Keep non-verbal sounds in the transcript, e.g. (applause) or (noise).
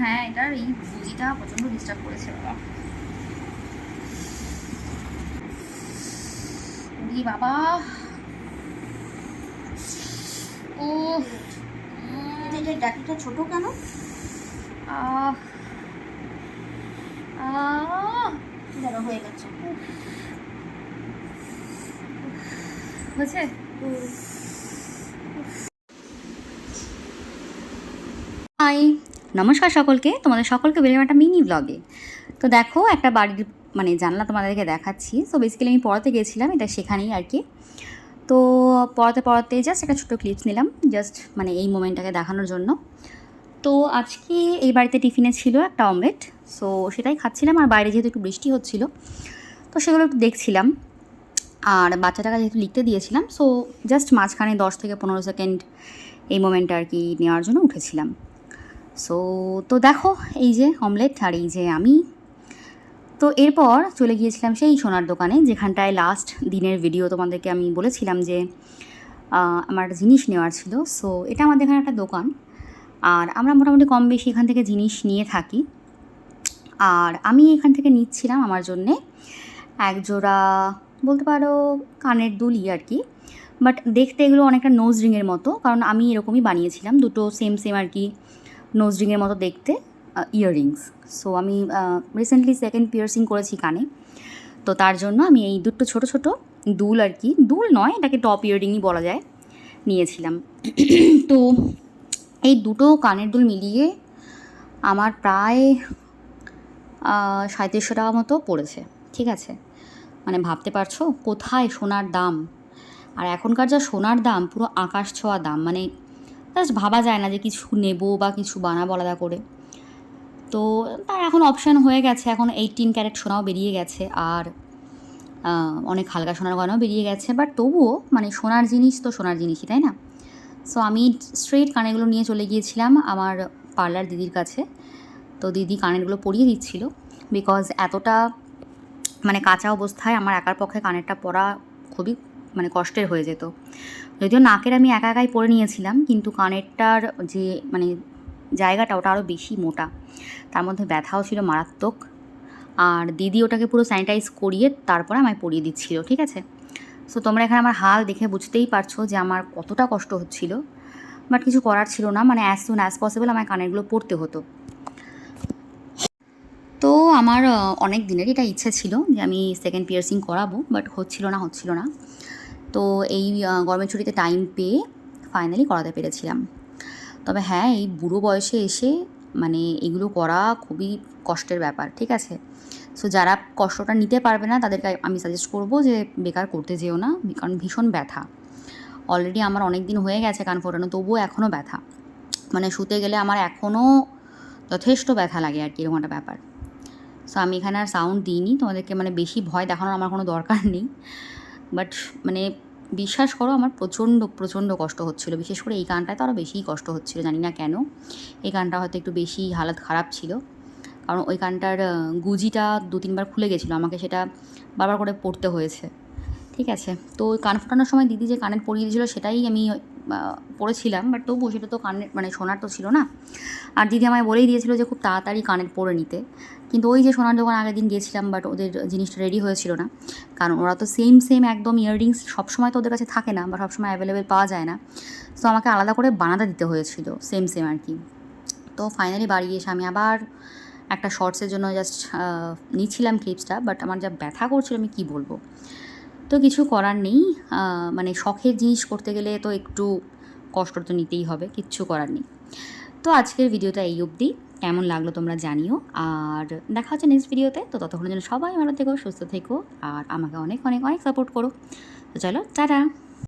হ্যাঁ এটার এই বুঝিটা প্রচণ্ড ডিস্টার্ব করেছে বাবা। উড়ি বাবা। ও এটা ডাটিটা ছোট কেন? আহ। দাঁড়া হয়ে গেছে। হয়েছে? হাই নমস্কার সকলকে, তোমাদের সকলকে বেরিয়ে একটা মিনি ব্লগে তো দেখো, একটা বাড়ির মানে জানলা তোমাদেরকে দেখাচ্ছি। তো বেসিক্যালি আমি পড়াতে গিয়েছিলাম এটা সেখানেই আর কি। তো পড়াতে পড়াতে জাস্ট একটা ছোটো ক্লিপস নিলাম জাস্ট মানে এই মোমেন্টটাকে দেখানোর জন্য। তো আজকে এই বাড়িতে টিফিনে ছিল একটা অমলেট সো সেটাই খাচ্ছিলাম, আর বাইরে যেহেতু একটু বৃষ্টি হচ্ছিল, তো সেগুলো একটু দেখছিলাম। আর বাচ্চাটাকে যেহেতু লিখতে দিয়েছিলাম সো জাস্ট মাঝখানে দশ থেকে পনেরো সেকেন্ড এই মোমেন্টটা আর কি নেওয়ার জন্য উঠেছিলাম। সো তো দেখো, এই যে অমলেট আর এই যে আমি। তো এরপর চলে গিয়েছিলাম সেই সোনার দোকানে, যেখানটায় লাস্ট দিনের ভিডিও তোমাদেরকে আমি বলেছিলাম যে আমার জিনিস নেওয়ার ছিল। সো এটা আমাদের এখানে একটা দোকান। আর আমরা মোটামুটি কম বেশি এখান থেকে জিনিস নিয়ে থাকি। আর আমি এখান থেকে নিচ্ছিলাম আমার জন্যে এক জোড়া বলতে পারো, কানের দুলই আর কি। বাট দেখতে এগুলো অনেকটা নোজ রিংয়ের মতো, কারণ আমি এরকমই বানিয়েছিলাম। দুটো সেম সেম আর কি। নোজ রিংয়ের মতো দেখতে ইয়াররিংস সো আমি রিসেন্টলি সেকেন্ড পিয়ার্সিং করেছি কানে। তো তার জন্য আমি এই দুটো ছোট ছোট দুল আর কি, দুল নয়, এটাকে টপ ইয়াররিংই বলা যায়, নিয়েছিলাম। (clears throat) তো এই দুটো কানের দুল মিলিয়ে আমার প্রায় সাঁত্রিশশো টাকা মতো পড়েছে, ঠিক আছে? মানে ভাবতে পারছ? কোথায় সোনার দাম? আর এখনকার যা সোনার দাম, পুরো আকাশ ছোঁয়া দাম মানে জাস্ট ভাবা যায় না যে কিছু নেব বা কিছু বানাবো আলাদা করে। তো তার এখন অপশান হয়ে গেছে, এখন এইটিন ক্যারেট সোনাও বেরিয়ে গেছে আর অনেক হালকা সোনার গয়নাও বেরিয়ে গেছে। বাট তবুও মানে সোনার জিনিস তো সোনার জিনিসই, তাই না? সো আমি স্ট্রেট কানেরগুলো নিয়ে চলে গিয়েছিলাম আমার পার্লার দিদির কাছে। তো দিদি কানেরগুলো পরিয়ে দিচ্ছিল বিকজ এতটা মানে কাঁচা অবস্থায় আমার একার পক্ষে কানেরটা পরা খুবই মানে কষ্টের হয়ে যেত। যদিও নাকের আমি একা একাই পরে নিয়েছিলাম, কিন্তু কানেরটার যে মানে জায়গাটা ওটা আরও বেশি মোটা। তার মধ্যে ব্যথাও ছিল মারাত্মক। আর দিদি ওটাকে পুরো স্যানিটাইজ করিয়ে তারপরে আমায় পরিয়ে দিচ্ছিল, ঠিক আছে? সো তোমরা এখানে আমার হাল দেখে বুঝতেই পারছ যে আমার কতটা কষ্ট হচ্ছিল। বাট কিছু করার ছিল না মানে অ্যাজ সুন অ্যাজ পসিবল আমার কানেরগুলো পরতে হতো। তো আমার অনেক দিনের এটা ইচ্ছে ছিল যে আমি সেকেন্ড পিয়ার্সিং করাবো বাট হচ্ছিল না হচ্ছিল না। তো এই গরমের ছুটিতে টাইম পেয়ে ফাইনালি করাতে পেরেছিলাম। তবে হ্যাঁ এই বুড়ো বয়সে এসে মানে এগুলো করা খুবই কষ্টের ব্যাপার, ঠিক আছে? সো যারা কষ্টটা নিতে পারবে না, তাদেরকে আমি সাজেস্ট করব যে বেকার করতে যেও না, কারণ ভীষণ ব্যথা। অলরেডি আমার অনেক দিন হয়ে গেছে কান ফোটানো, তবুও এখনও ব্যথা। মানে শুতে গেলে আমার এখনও যথেষ্ট ব্যথা লাগে আর কি, এরকম একটা ব্যাপার। সো আমি এখানে আর সাউন্ড দিইনি, তোমাদেরকে মানে বেশি ভয় দেখানোর আমার কোনো দরকার নেই। বাট মানে বিশ্বাস করো, আমার প্রচণ্ড প্রচণ্ড কষ্ট হচ্ছিল। বিশেষ করে এই গানটায় তো আরও বেশিই কষ্ট হচ্ছিল, জানি না কেন। এই গানটা হয়তো একটু বেশি হালাত খারাপ ছিল। কারণ ওই গানটার গুজিটা দু তিনবার খুলে গেছিল, আমাকে সেটা বারবার করে পড়তে হয়েছে। ঠিক আছে? তো ওই কান ফোটানোর সময় দিদি যে কানের পরিয়ে দিয়েছিলো, সেটাই আমি পড়েছিলাম বাট তবুও সেটা তো কানের মানে সোনার তো ছিল না। আর দিদি আমায় বলেই দিয়েছিল যে খুব তাড়াতাড়ি কানের পরে নিতে। কিন্তু ওই যে সোনার দোকান আগের দিন গিয়েছিলাম বাট ওদের জিনিসটা রেডি হয়েছিল না। কারণ ওরা তো সেম সেম একদম ইয়াররিংস সবসময় তো ওদের কাছে থাকে না, বা সবসময় অ্যাভেলেবেল পাওয়া যায় না। সো আমাকে আলাদা করে বানাতে দিতে হয়েছিল সেম সেম আর কি। তো ফাইনালি বাড়ি এসে আমি আবার একটা শর্টসের জন্য জাস্ট নিচ্ছিলাম ক্লিপসটা বাট আমার যা ব্যথা করছিল আমি কি বলব। তো কিছু করার নেই। মানে শখের জিনিস করতে গেলে তো একটু কষ্ট তো নিতেই হবে, কিচ্ছু করার নেই। তো আজকের ভিডিওটা এই অবধি। কেমন লাগল তোমরা জানিও। আর দেখা হচ্ছে নেক্সট ভিডিওতে তো। ততক্ষণের জন্য সবাই ভালো থেকো, সুস্থ থেকো। আর আমাকে অনেক অনেক অনেক সাপোর্ট করো। তো চলো, টাটা!